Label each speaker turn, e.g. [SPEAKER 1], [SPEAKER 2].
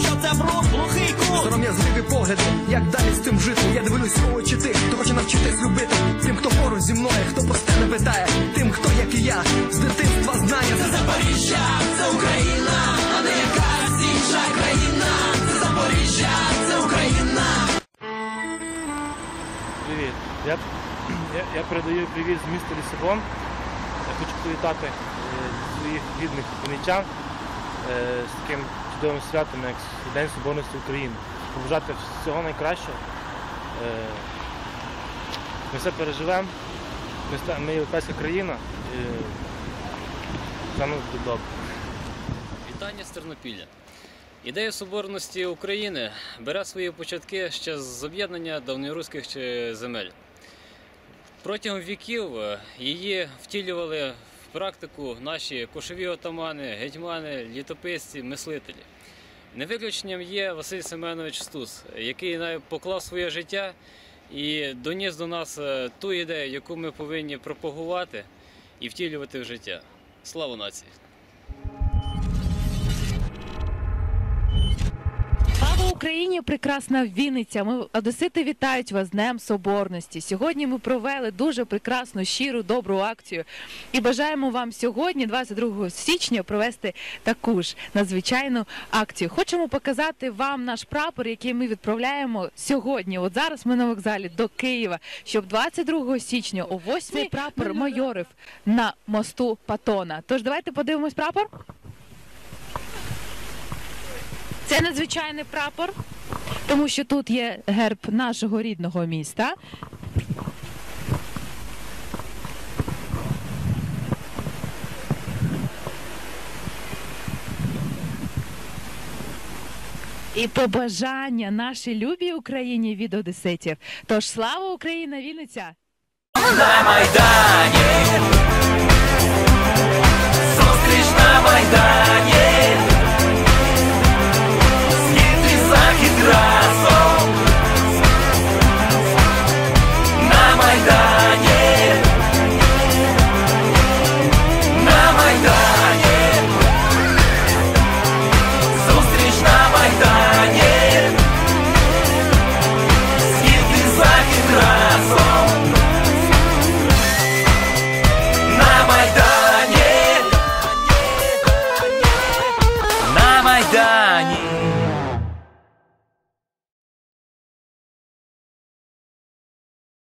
[SPEAKER 1] що це брух, глухий кут
[SPEAKER 2] Сором'язливі погляди, як далі з тим жити. Я дивлюсь в очі тих, хто хоче навчитись любити. Тим, хто поруч зі мною, хто посте не питає, тим, хто, як і я, з дитинства знає. Це
[SPEAKER 1] Запоріжжя, це Україна, а не якась інша країна. Це Запоріжжя, це Україна.
[SPEAKER 3] Привіт. Я я, я передаю привіт з міста Лісабон. Я хочу привітати е, своїх рідних помічан. Е, з таким чудовим святом, як День Соборності України. Побажати всього найкращого. Е, Ми все переживемо. Ми, європейська країна. І саме добре.
[SPEAKER 4] Вітання з Тернопілля. Ідея соборності України бере свої початки ще з об'єднання давньоруських земель. Протягом віків е, її втілювали практику наші кошові отамани, гетьмани, літописці, мислителі. Не виключенням є Василь Семенович Стус, який поклав своє життя і доніс до нас е, ту ідею, яку ми повинні пропагувати і втілювати в життя. Слава нації!
[SPEAKER 5] Україні! Прекрасна Вінниця! Ми Одесити вітають вас з Днем Соборності. Сьогодні ми провели дуже прекрасну, щиру, добру акцію і бажаємо вам сьогодні, 22 січня, провести таку ж надзвичайну акцію. Хочемо показати вам наш прапор, який ми відправляємо сьогодні. От зараз ми на вокзалі до Києва, щоб 22 січня о 8 прапор майорив на мосту Патона. Тож давайте подивимось прапор. Це надзвичайний прапор, тому що тут є герб нашого рідного міста. І побажання нашій любій Україні від одеситів. Тож слава Україна, Вінниця!
[SPEAKER 4] на Майдані,